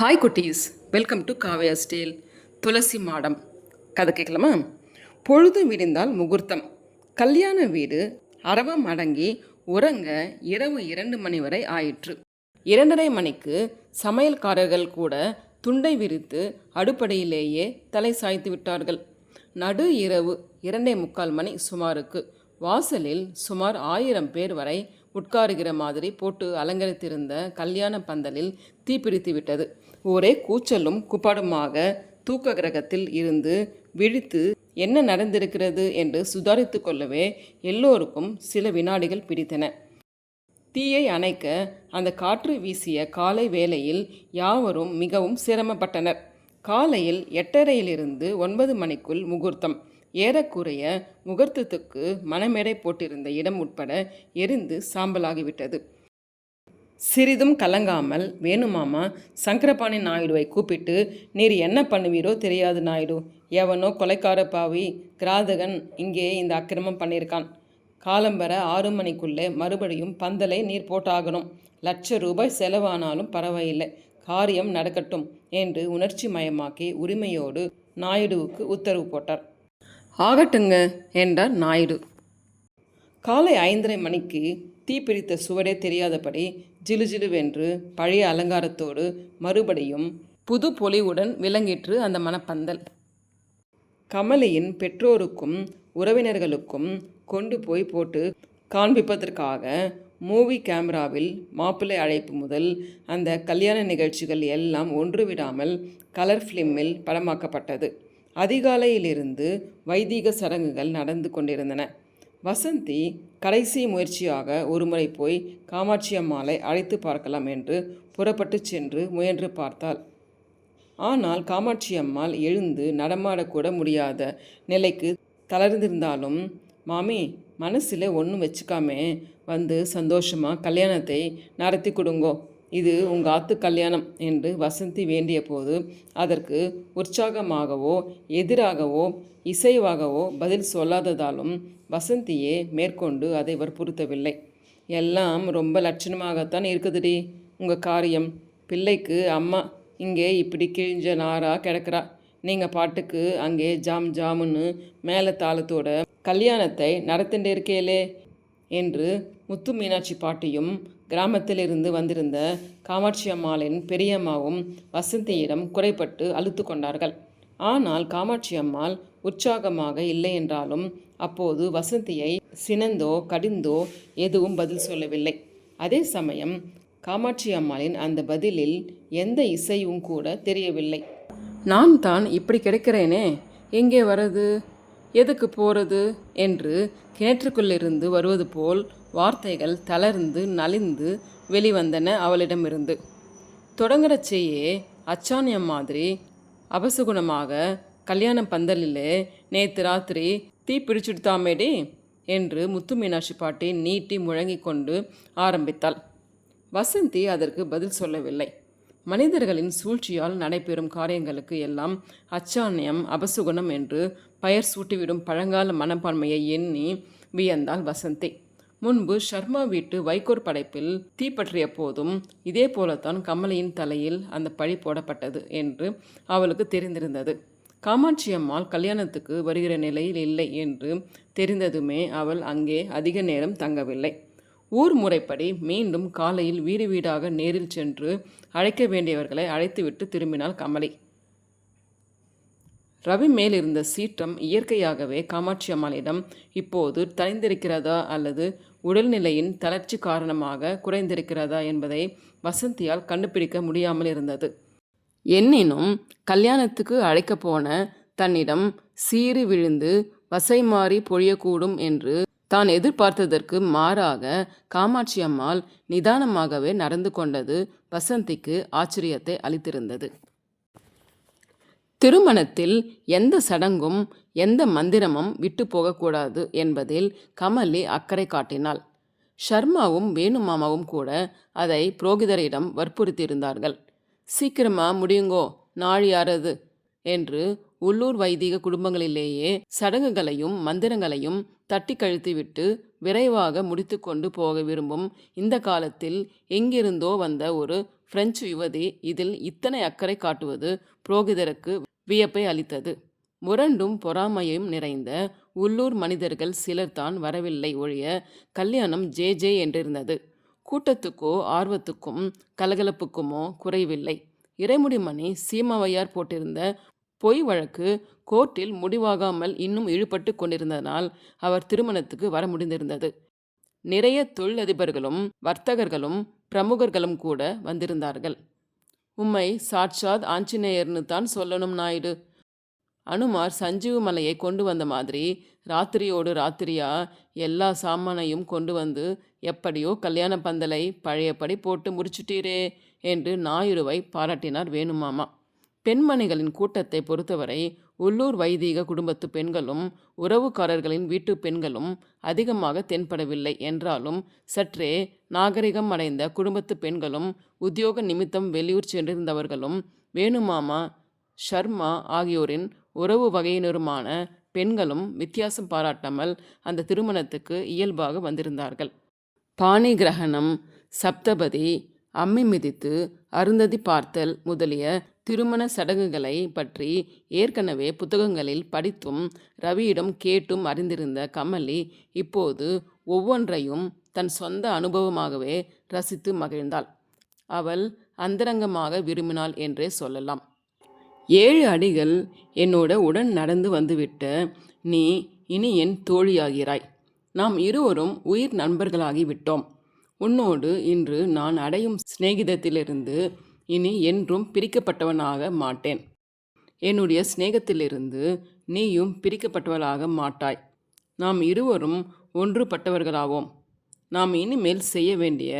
Hi குட்டீஸ். Welcome to Kavya ஸ்டேல் துளசி மாடம். கதை கேட்கலாமா? பொழுது விடிந்தால் முகூர்த்தம். கல்யாண வீடு அரவம் அடங்கி உறங்க இரவு இரண்டு மணி வரை ஆயிற்று. இரண்டரை மணிக்கு சமையல்காரர்கள் கூட துண்டை விரித்து அடுப்படையிலேயே தலை சாய்த்து விட்டார்கள். நடு இரவு இரண்டே முக்கால் மணி சுமாருக்கு. வாசலில் சுமார் ஆயிரம் பேர் வரை உட்காருகிற மாதிரி போட்டு அலங்கரித்திருந்த கல்யாண பந்தலில் தீப்பிடித்து விட்டது. ஒரே கூச்சலும் குப்பாடுமாக தூக்க கிரகத்தில் இருந்து விழித்து என்ன நடந்திருக்கிறது என்று சுதாரித்து கொள்ளவே எல்லோருக்கும் சில வினாடிகள் பிடித்தன. தீயை அணைக்க அந்த காற்று வீசிய காலை வேளையில் யாவரும் மிகவும் சிரமப்பட்டனர். காலையில் எட்டரையிலிருந்து ஒன்பது மணிக்குள் முகூர்த்தம். ஏறக்குறைய முகூர்த்தத்துக்கு மணமேடை போட்டிருந்த இடம் உட்பட எரிந்து சாம்பலாகிவிட்டது. சிறிதும் கலங்காமல் வேணுமாமா சங்கரபாணி நாயுடுவை கூப்பிட்டு நீர் என்ன பண்ணுவீரோ தெரியாது நாயுடு. எவனோ கொலைக்கார பாவி கிராதகன் இங்கே இந்த அக்கிரமம் பண்ணியிருக்கான். காலம்பர ஆறு மணிக்குள்ளே மறுபடியும் பந்தலை நீர் போட்டாகணும். லட்ச ரூபாய் செலவானாலும் பரவாயில்லை. காரியம் நடக்கட்டும் என்று உணர்ச்சி மயமாக்கி உரிமையோடு நாயுடுவுக்கு உத்தரவு போட்டார். ஆகட்டுங்க என்றார் நாயுடு. காலை ஐந்தரை மணிக்கு தீப்பிடித்த சுவடே தெரியாதபடி ஜிலுஜிலுவென்று பழைய அலங்காரத்தோடு மறுபடியும் புது பொலிவுடன் விளங்கிற்று அந்த மணப்பந்தல் கமலியின் பெற்றோருக்கும் உறவினர்களுக்கும் கொண்டு போய் போட்டு காண்பிப்பதற்காக மூவி கேமராவில் மாப்பிள்ளை அழைப்பு முதல் அந்த கல்யாண நிகழ்ச்சிகள் எல்லாம் ஒன்று விடாமல் கலர் ஃபிலிமில் படமாக்கப்பட்டது. அதிகாலையிலிருந்து வைதீக சடங்குகள் நடந்து கொண்டிருந்தன. வசந்தி கடைசி முயற்சியாக ஒருமுறை போய் காமாட்சி அம்மாளை அழைத்து பார்க்கலாம் என்று புறப்பட்டு சென்று முயன்று பார்த்தாள். ஆனால் காமாட்சி அம்மாள் எழுந்து நடமாடக்கூட முடியாத நிலைக்கு தளர்ந்திருந்தாலும் மாமி மனசில் ஒன்றும் வச்சுக்காமே வந்து சந்தோஷமாக கல்யாணத்தை நடத்தி கொடுங்கோ. இது உங்கள் ஆத்து கல்யாணம் என்று வசந்தி வேண்டிய போது அதற்கு உற்சாகமாகவோ எதிராகவோ இசைவாகவோ பதில் சொல்லாததாலும் வசந்தியே மேற்கொண்டு அதை வற்புறுத்தவில்லை எல்லாம் ரொம்ப லட்சணமாகத்தான் இருக்குதுடி உங்கள் காரியம். பிள்ளைக்கு அம்மா இங்கே இப்படி கிழிஞ்ச நாரா கிடக்கிறா. நீங்கள் பாட்டுக்கு அங்கே ஜாம் ஜாமுன்னு மேலே தாளத்தோட கல்யாணத்தை நடத்திட்டு இருக்கேலே என்று முத்து மீனாட்சி பாட்டியும் கிராமத்திலிருந்து வந்திருந்த காமாட்சி அம்மாளின் பெரியம்மாவும் வசந்தியிடம் குறைப்பட்டு அழுத்து கொண்டார்கள். ஆனால் காமாட்சி அம்மாள் உற்சாகமாக இல்லை என்றாலும் அப்போது வசந்தியை சினந்தோ கடிந்தோ எதுவும் பதில் சொல்லவில்லை. அதே சமயம் காமாட்சி அம்மாளின் அந்த பதிலில் எந்த இசையும் கூட தெரியவில்லை. நான் தான் இப்படி கிடைக்கிறேனே எங்கே வரது எதுக்கு போகிறது என்று கிணற்றுக்குள்ளிருந்து வருவது போல் வார்த்தைகள் தளர்ந்து நலிந்து வெளிவந்தன அவளிடமிருந்து. தொடங்குறச்சேயே அச்சானியம் மாதிரி அபசகுணமாக கல்யாண பந்தலிலே நேத்து ராத்திரி தீ பிடிச்சுடுத்தாமேடி என்று முத்து மீனாட்சி பாட்டி நீட்டி முழங்கிக் கொண்டு ஆரம்பித்தாள். வசந்தி அதற்கு பதில் சொல்லவில்லை. மனிதர்களின் சூழ்ச்சியால் நடைபெறும் காரியங்களுக்கு எல்லாம் அச்சாணியம் அபசுகுணம் என்று பெயர் சூட்டிவிடும் பழங்கால மனப்பான்மையை எண்ணி வியந்தாள் வசந்தி. முன்பு ஷர்மா வீட்டு வைகோர் படைப்பில் தீப்பற்றிய போதும் இதே போலத்தான் கமலியின் தலையில் அந்த பழி போடப்பட்டது என்று அவளுக்கு தெரிந்திருந்தது. காமாட்சி அம்மாள் கல்யாணத்துக்கு வருகிற நிலையில் இல்லை என்று தெரிந்ததுமே அவள் அங்கே அதிக நேரம் தங்கவில்லை. ஊர் முறைப்படி மீண்டும் காலையில் வீடு வீடாக நேரில் சென்று அழைக்க வேண்டியவர்களை அழைத்துவிட்டு திரும்பினாள் கமலி. ரவி மேலிருந்த சீற்றம் இயற்கையாகவே காமாட்சி அம்மாளிடம் இப்போது தனிந்திருக்கிறதா அல்லது உடல்நிலையின் தளர்ச்சி காரணமாக குறைந்திருக்கிறதா என்பதை வசந்தியால் கண்டுபிடிக்க முடியாமல் இருந்தது. எனினும் கல்யாணத்துக்கு அழைக்கப் போன தன்னிடம் சீறி விழுந்து வசை மாறி பொழியக்கூடும் என்று தான் எதிர்பார்த்ததற்கு மாறாக காமாட்சி அம்மாள் நிதானமாகவே நடந்து கொண்டது வசந்திக்கு ஆச்சரியத்தை அளித்திருந்தது. திருமணத்தில் எந்த சடங்கும் எந்த மந்திரமும் விட்டு போகக்கூடாது என்பதில் கமலி அக்கறை காட்டினாள். ஷர்மாவும் வேணுமாமாவும் கூட அதை புரோகிதரிடம் வற்புறுத்தியிருந்தார்கள். சீக்கிரமா முடியுங்கோ நாழி யாரது என்று உள்ளூர் வைதிக குடும்பங்களிலேயே சடங்குகளையும் மந்திரங்களையும் தட்டி கழித்துவிட்டு விரைவாக முடித்து கொண்டு போக விரும்பும் இந்த காலத்தில் எங்கிருந்தோ வந்த ஒரு பிரெஞ்சு யுவதி இதில் இத்தனை அக்கறை காட்டுவது புரோகிதருக்கு வியப்பை அளித்தது. முரண்டும் பொறாமையும் நிறைந்த உள்ளூர் மனிதர்கள் சிலர்தான் வரவில்லை ஒழிய கல்யாணம் ஜே ஜே என்றிருந்தது. கூட்டத்துக்கோ ஆர்வத்துக்கும் கலகலப்புக்குமோ குறைவில்லை. இறைமுடிமணி சீமாவையார் போட்டிருந்த பொய் வழக்கு கோர்ட்டில் முடிவாகாமல் இன்னும் இழுபட்டு கொண்டிருந்ததனால் அவர் திருமணத்துக்கு வர முடிந்திருந்தது. நிறைய தொழிலதிபர்களும் வர்த்தகர்களும் பிரமுகர்களும் கூட வந்திருந்தார்கள். உம்மை சாட்சாத் ஆஞ்சநேயர்னு தான் சொல்லணும் நாயுடு. அனுமார் சஞ்சீவ மலையை கொண்டு வந்த மாதிரி ராத்திரியோடு ராத்திரியா எல்லா சாமானையும் கொண்டு வந்து எப்படியோ கல்யாண பந்தலை பழையபடி போட்டு முடிச்சுட்டீரே என்று நாயுடுவை பாராட்டினார் வேணுமாமா. பெண்மணிகளின் கூட்டத்தை பொறுத்தவரை உள்ளூர் வைதீக குடும்பத்து பெண்களும் உறவுக்காரர்களின் வீட்டு பெண்களும் அதிகமாக தென்படவில்லை என்றாலும் சற்றே நாகரிகம் அடைந்த குடும்பத்து பெண்களும் உத்தியோக நிமித்தம் வெளியூர் சென்றிருந்தவர்களும் வேணுமாமா ஷர்மா ஆகியோரின் உறவு வகையினருமான பெண்களும் வித்தியாசம் பாராட்டாமல் அந்த திருமணத்துக்கு இயல்பாக வந்திருந்தார்கள். பாணி கிரகணம் சப்தபதி அம்மி மிதித்து அருந்ததி பார்த்தல் முதலிய திருமண சடங்குகளை பற்றி ஏற்கனவே புத்தகங்களில் படித்தும் ரவியிடம் கேட்டும் அறிந்திருந்த கமலி இப்போது ஒவ்வொன்றையும் தன் சொந்த அனுபவமாகவே ரசித்து மகிழ்ந்தாள். அவள் அந்தரங்கமாக விரும்பினாள் என்றே சொல்லலாம். ஏழு அடிகள் என்னோட உடன் நடந்து வந்துவிட்ட நீ இனி என் தோழியாகிறாய். நாம் இருவரும் உயிர் நண்பர்களாகிவிட்டோம் உன்னோடு இன்று நான் அடையும் சிநேகிதத்திலிருந்து இனி என்றும் பிரிக்கப்பட்டவனாக மாட்டேன். என்னுடைய சிநேகத்திலிருந்து நீயும் பிரிக்கப்பட்டவளாக மாட்டாய். நாம் இருவரும் ஒன்றுபட்டவர்களாவோம். நாம் இனிமேல் செய்ய வேண்டிய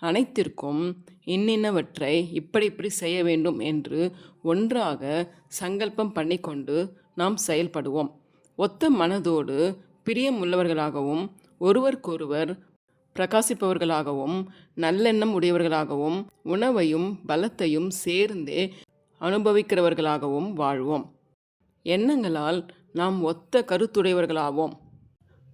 அனைத்திற்கும் இன்னின்னவற்றை இப்படி இப்படி செய்ய வேண்டும் என்று ஒன்றாக சங்கல்பம் பண்ணிக்கொண்டு நாம் செயல்படுவோம். ஒத்த மனதோடு பிரியமுள்ளவர்களாகவும் ஒருவருக்கொருவர் பிரகாசிப்பவர்களாகவும் நல்லெண்ணம் உடையவர்களாகவும் உணவையும் பலத்தையும் சேர்ந்தே அனுபவிக்கிறவர்களாகவும் வாழ்வோம். எண்ணங்களால் நாம் ஒத்த கருத்துடையவர்களாவோம்.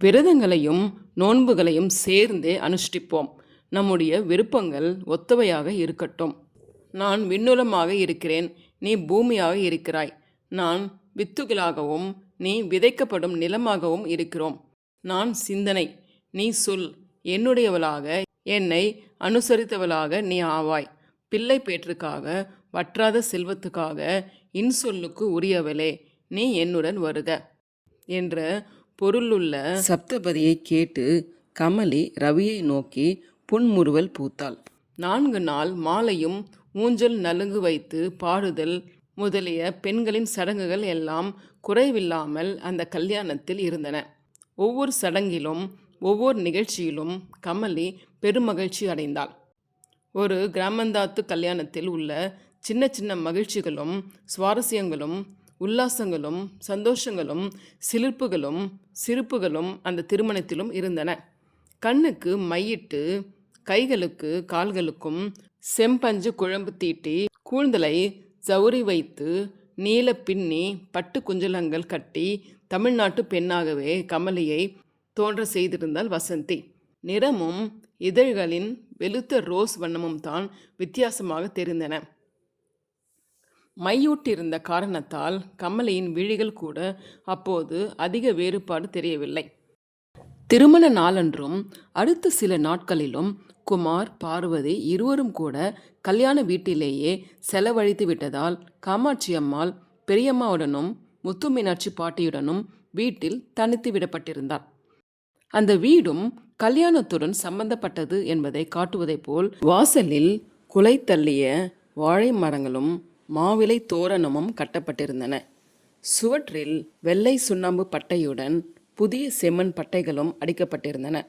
விரதங்களையும் நோன்புகளையும் சேர்ந்தே அனுஷ்டிப்போம். நம்முடைய விருப்பங்கள் ஒத்தவையாக இருக்கட்டும். நான் விண்ணுலமாக இருக்கிறேன் நீ பூமியாக இருக்கிறாய். நான் வித்துகளாகவும் நீ விதைக்கப்படும் நிலமாகவும் இருக்கிறோம். நான் சிந்தனை நீ சொல். என்னுடையவளாக என்னை அனுசரித்தவளாக நீ ஆவாய். பிள்ளை பேற்றுக்காக வற்றாத செல்வத்துக்காக இன்சொல்லுக்கு உரியவளே நீ என்னுடன் வருக. என்ற பொருளுள்ள சப்தபதியை கேட்டு கமலி ரவியை நோக்கி புன்முறுவல் பூத்தாள். நான்கு நாள் மாலையும் ஊஞ்சல் நலுங்கு வைத்து பாடுதல் முதலிய பெண்களின் சடங்குகள் எல்லாம் குறைவில்லாமல் அந்த கல்யாணத்தில் இருந்தன. ஒவ்வொரு சடங்கிலும் ஒவ்வொரு நிகழ்ச்சியிலும் கமலி பெருமகிழ்ச்சி அடைந்தாள். ஒரு கிராமந்தாத்து கல்யாணத்தில் உள்ள சின்ன சின்ன மகிழ்ச்சிகளும் சுவாரஸ்யங்களும் உல்லாசங்களும் சந்தோஷங்களும் சிலிர்ப்புகளும் சிரிப்புகளும் அந்த திருமணத்திலும் இருந்தன. கண்ணுக்கு மையிட்டு கைகளுக்கு கால்களுக்கும் செம்பஞ்சு குழம்பு தீட்டி கூழ்ந்தலை சௌரி வைத்து நீல பின்னி பட்டு குஞ்சலங்கள் கட்டி தமிழ்நாட்டு பெண்ணாகவே கமலியை தோன்ற செய்திருந்தாள் வசந்தி. நிறமும் இதழ்களின் வெளுத்த ரோஸ் வண்ணமும் தான் வித்தியாசமாக தெரிந்தன. மையூட்டிருந்த காரணத்தால் கமலையின் விழிகள் கூட அப்போது அதிக வேறுபாடு தெரியவில்லை. திருமண நாளன்றும் அடுத்த சில நாட்களிலும் குமார் பார்வதி இருவரும் கூட கல்யாண வீட்டிலேயே செலவழித்து விட்டதால் காமாட்சி அம்மாள் பெரியம்மாவுடனும் முத்துமீனாட்சி பாட்டியுடனும் வீட்டில் தனித்து விடப்பட்டிருந்தார். அந்த வீடும் கல்யாணத்துடன் சம்பந்தப்பட்டது என்பதை காட்டுவதைப் போல் வாசலில் குலை தள்ளிய வாழை மரங்களும் மாவிலை தோரணமும் கட்டப்பட்டிருந்தன. சுவற்றில் வெள்ளை சுண்ணாம்பு பட்டையுடன் புதிய செம்மண் பட்டைகளும் அடிக்கப்பட்டிருந்தன.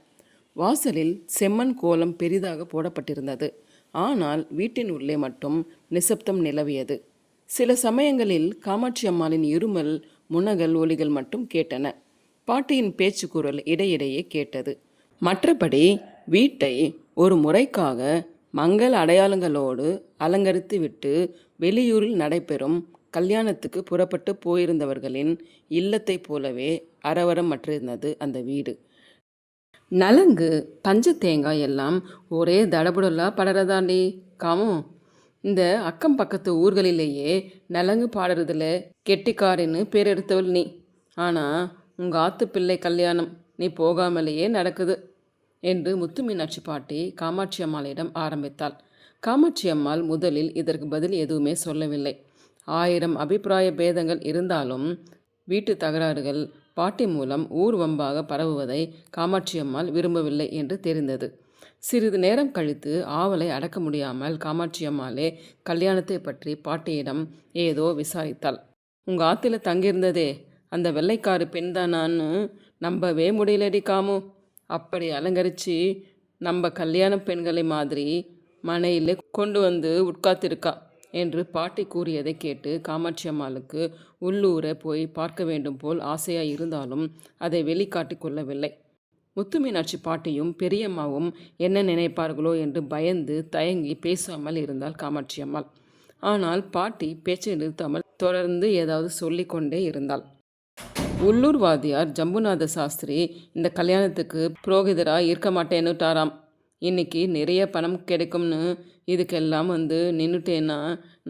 வாசலில் செம்மண் கோலம் பெரிதாக போடப்பட்டிருந்தது. ஆனால் வீட்டின் உள்ளே மட்டும் நிசப்தம் நிலவியது. சில சமயங்களில் காமாட்சி அம்மாளின் இருமல் முனகல் ஒலிகள் மட்டும் கேட்டன. பாட்டியின் பேச்சு குரல் இடையிடையே கேட்டது. மற்றபடி வீட்டை ஒரு முறைக்காக மங்கள அடையாளங்களோடு அலங்கரித்து விட்டு வெளியூரில் நடைபெறும் கல்யாணத்துக்கு புறப்பட்டு போயிருந்தவர்களின் இல்லத்தைப் போலவே அரவரம் மற்றிருந்தது அந்த வீடு. நலங்கு பஞ்ச தேங்காய் எல்லாம் ஒரே தடபுடலா படறதாண்டி காமோ இந்த அக்கம் பக்கத்து ஊர்களிலேயே நலங்கு பாடுறதுல கெட்டிக்காரின்னு பேர் எடுத்தவள் நீ. ஆனால் உங்கள் ஆத்து பிள்ளை கல்யாணம் நீ போகாமலேயே நடக்குது என்று முத்து மீனாட்சி பாட்டி காமாட்சி அம்மாளிடம் ஆரம்பித்தாள். காமாட்சி அம்மாள் முதலில் இதற்கு பதில் எதுவுமே சொல்லவில்லை. ஆயிரம் அபிப்பிராய பேதங்கள் இருந்தாலும் வீட்டு தகராறுகள் பாட்டி மூலம் ஊர் வம்பாக பரவுவதை காமாட்சி அம்மாள் விரும்பவில்லை என்று தெரிந்தது. சிறிது நேரம் கழித்து ஆவலை அடக்க முடியாமல் காமாட்சி அம்மாளே கல்யாணத்தை பற்றி பாட்டியிடம் ஏதோ விசாரித்தாள். உங்கள் ஆத்தில் தங்கியிருந்ததே அந்த வெள்ளைக்காரு பெண் தானான்னு நம்பவே முடியலடி காமு. அப்படி அலங்கரித்து நம்ம கல்யாண பெண்களை மாதிரி மனையில் கொண்டு வந்து உட்காத்திருக்கா என்று பாட்டி கூறியதை கேட்டு காமாட்சி அம்மாளுக்கு உள்ளூரை போய் பார்க்க வேண்டும் போல் ஆசையாக இருந்தாலும் அதை வெளிக்காட்டி கொள்ளவில்லை. முத்துமீனாட்சி பாட்டியும் பெரியம்மாவும் என்ன நினைப்பார்களோ என்று பயந்து தயங்கி பேசாமல் இருந்தாள் காமாட்சி அம்மாள். ஆனால் பாட்டி பேச்சை நிறுத்தாமல் தொடர்ந்து ஏதாவது சொல்லிக்கொண்டே இருந்தாள். உள்ளூர் வாத்தியார் ஜம்புநாத சாஸ்திரி இந்த கல்யாணத்துக்கு புரோகிதராக இருக்க மாட்டேன்னுட்டாராம். இன்னைக்கு நிறைய பணம் கிடைக்கும்னு இதுக்கெல்லாம் வந்து நின்றுட்டேன்னா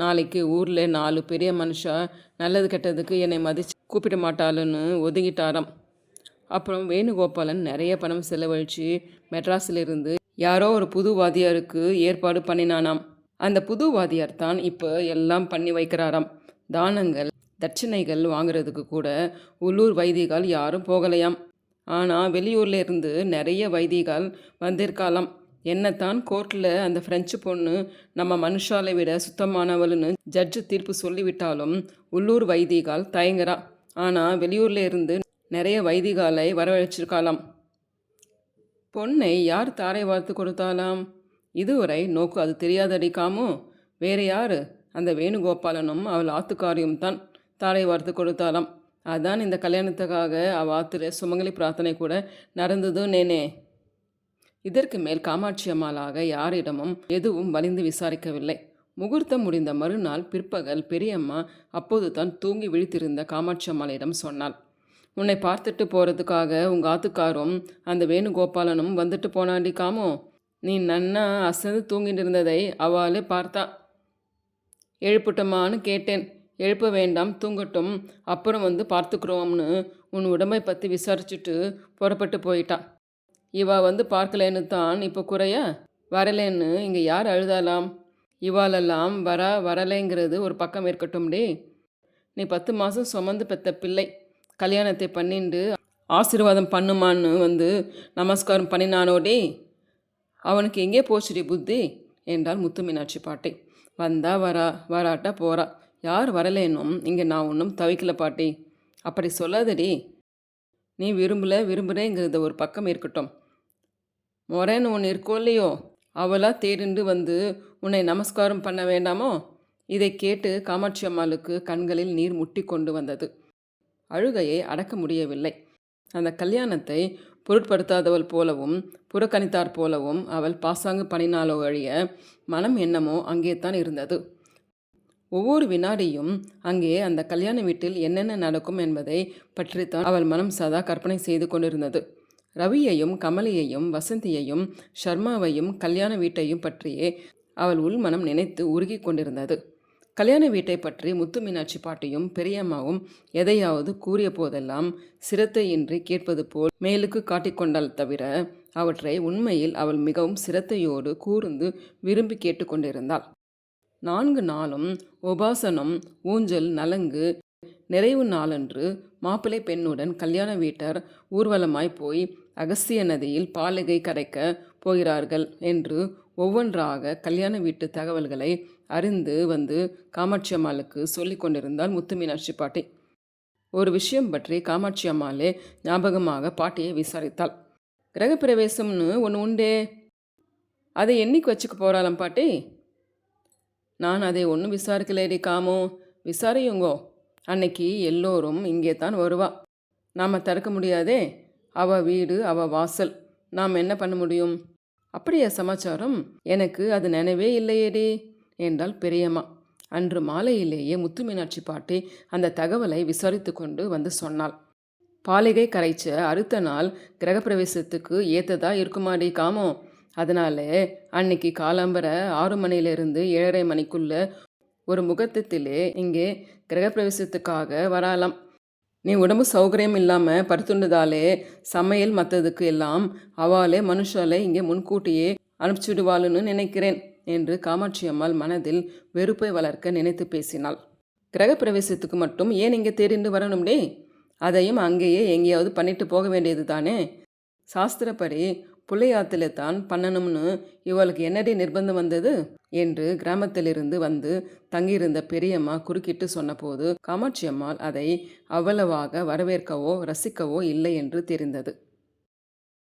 நாளைக்கு ஊரில் நாலு பெரிய மனுஷா நல்லது கெட்டதுக்கு என்னை மதிச்சு கூப்பிட மாட்டாளுன்னு ஒதுங்கிட்டாராம். அப்புறம் வேணுகோபாலன் நிறைய பணம் செலவழித்து மெட்ராஸிலிருந்து யாரோ ஒரு புது வாத்தியாருக்கு ஏற்பாடு பண்ணினானாம். அந்த புது வாத்தியார் தான் இப்போ எல்லாம் பண்ணி வைக்கிறாராம். தானங்கள் தட்சிணைகள் வாங்குறதுக்கு கூட உள்ளூர் வைதிகால் யாரும் போகலையாம். ஆனால் வெளியூர்ல இருந்து நிறைய வைதிகால் வந்திருக்காளாம். என்னத்தான் கோர்ட்டில் அந்த ஃப்ரெஞ்சு பொண்ணு நம்ம மனுஷாலை விட சுத்தமானவள்னு ஜட்ஜு தீர்ப்பு சொல்லிவிட்டாலும் உள்ளூர் வைதிகால் தயங்குறா. ஆனால் வெளியூர்ல இருந்து நிறைய வைதிகாலை வரவழைச்சிருக்காளாம். பொண்ணை யார் தாரை வார்த்து கொடுத்தாலாம் இதுவரை நோக்கு அது தெரியாதடிக்காமோ காமு. வேற யார்? அந்த வேணுகோபாலனும் அவள் ஆத்துக்காரியும் தான். தாரை வார்த்து கொடுத்தாலாம் அதான் இந்த கல்யாணத்துக்காக அவ ஆத்துல சுமங்கலி பிரார்த்தனை கூட நடந்ததும் நேனே. இதற்கு மேல் காமாட்சி அம்மாளாக யாரிடமும் எதுவும் வலிந்து விசாரிக்கவில்லை. முகூர்த்தம் முடிந்த மறுநாள் பிற்பகல் பெரியம்மா அப்போது தான் தூங்கி விழித்திருந்த காமாட்சி அம்மாளிடம் சொன்னாள். உன்னை பார்த்துட்டு போகிறதுக்காக உங்கள் ஆத்துக்காரும் அந்த வேணுகோபாலனும் வந்துட்டு போனாண்டி காமோ? நீ நன்னா அசந்து தூங்கிட்டு இருந்ததை அவளே பார்த்தா. எழுப்புட்டமான்னு கேட்டேன். எழுப்ப வேண்டாம் தூங்கட்டும். அப்புறம் வந்து பார்த்துக்குறோம்னு உன் உடம்பை பற்றி விசாரிச்சுட்டு புறப்பட்டு போயிட்டான் இவா வந்து பார்க்கலன்னு தான் இப்போ குறைய வரலேன்னு இங்கே யார் அழுதாலாம்? இவாளெல்லாம் வர வரலைங்கிறது ஒரு பக்கம் இருக்கட்டும்டே நீ பத்து மாதம் சுமந்து பெற்ற பிள்ளை. கல்யாணத்தை பண்ணிண்டு ஆசீர்வாதம் பண்ணுமான்னு வந்து நமஸ்காரம் பண்ணினானோடே அவனுக்கு எங்கே போச்சுடி புத்தி? என்றால் முத்து மீனாட்சி பாட்டி. வந்தா வரா வராட்டா போறா. யார் வரலேனும் இங்கே நான் ஒன்றும் தவிக்கல பாட்டி. அப்படி சொல்லாதடி. நீ விரும்பல விரும்புகிறேங்கிறத ஒரு பக்கம் இருக்கட்டும். முறைன்னு ஒன்று இருக்கோ இல்லையோ அவளாக தேடிண்டு வந்து உன்னை நமஸ்காரம் பண்ண வேண்டாமோ? இதை கேட்டு காமாட்சி அம்மாளுக்கு கண்களில் நீர் முட்டி கொண்டு வந்தது. அழுகையை அடக்க முடியவில்லை. அந்த கல்யாணத்தை பொருட்படுத்தாதவள் போலவும் புறக்கணித்தார் போலவும் அவள் பாசாங்கு பண்ணினாலோ அழிய மனம் என்னமோ அங்கே தான் இருந்தது. ஒவ்வொரு வினாடியும் அங்கே அந்த கல்யாண வீட்டில் என்னென்ன நடக்கும் என்பதை பற்றித்தான் அவள் மனம் சதா கற்பனை செய்து கொண்டிருந்தது. ரவியையும் கமலியையும் வசந்தியையும் ஷர்மாவையும் கல்யாண வீட்டையும் பற்றியே அவள் உள்மனம் நினைத்து உருகி கொண்டிருந்தது. கல்யாண வீட்டை பற்றி முத்து மீனாட்சி பாட்டியும் பெரியம்மாவும் எதையாவது கூறிய போதெல்லாம் சிரத்தையின்றி கேட்பது போல் மேலுக்கு காட்டிக்கொண்டால் தவிர அவற்றை உண்மையில் அவள் மிகவும் சிரத்தையோடு கூர்ந்து விரும்பி கேட்டுக்கொண்டிருந்தாள் நான்கு நாளும் உபாசனம் ஊஞ்சல் நலங்கு நிறைவு நாளன்று மாப்பிள்ளை பெண்ணுடன் கல்யாண வீட்டர் ஊர்வலமாய் போய் அகஸ்திய நதியில் பாலகை கரைக்க போகிறார்கள் என்று ஒவ்வொன்றாக கல்யாண வீட்டு தகவல்களை அறிந்து வந்து காமாட்சி அம்மாளுக்கு சொல்லி கொண்டிருந்தாள் முத்துமீனாட்சி பாட்டி. ஒரு விஷயம் பற்றி காமாட்சி அம்மாளே ஞாபகமாக பாட்டியை விசாரித்தாள். கிரகப்பிரவேசம்னு ஒன்று உண்டே. அதை என்னைக்கு வச்சுக்க போகிறாளாம் பாட்டி. நான் அதை ஒன்றும் விசாரிக்கலேடி காமோ. விசாரியுங்கோ. அன்னைக்கு எல்லோரும் இங்கே தான் வருவா. நாம் தடுக்க முடியாதே. அவ வீடு அவ வாசல். நாம் என்ன பண்ண முடியும்? அப்படியா சமாச்சாரம்? எனக்கு அது நினைவே இல்லையேடி. என்றாள் பெரியம்மா. அன்று மாலையிலேயே முத்து மீனாட்சி பாட்டி அந்த தகவலை விசாரித்து கொண்டு வந்து சொன்னாள். பாலிகை கரைச்ச அடுத்த நாள் கிரகப்பிரவேசத்துக்கு ஏத்ததா இருக்குமாடி காமோ? அதனால அன்னைக்கு காலம்பரை ஆறு மணியிலிருந்து ஏழரை மணிக்குள்ள ஒரு முகூர்த்தத்திலே இங்கே கிரகப்பிரவேசத்துக்காக வராலாம் நீ உடம்பு சௌகரியம் இல்லாமல் படுத்துண்டதாலே சமையல் மற்றதுக்கு எல்லாம் அவளே மனுஷாலே இங்கே முன்கூட்டியே அனுப்பிச்சுடுவாளுன்னு நினைக்கிறேன் என்று காமாட்சி அம்மாள் மனதில் வெறுப்பை வளர்க்க நினைத்து பேசினாள். கிரகப்பிரவேசத்துக்கு மட்டும் ஏன் இங்கே தேடிந்து வரணும்டே? அதையும் அங்கேயே எங்கேயாவது பண்ணிட்டு போக வேண்டியது தானே சாஸ்திரப்படி புள்ளையாத்துல தான் பண்ணணும்னு இவளுக்கு என்னடி நிர்பந்தம் வந்தது? என்று கிராமத்திலிருந்து வந்து தங்கியிருந்த பெரியம்மா குறுக்கிட்டு சொன்னபோது காமாட்சி அம்மாள் அதை அவ்வளவாக வரவேற்கவோ ரசிக்கவோ இல்லை என்று தெரிந்தது.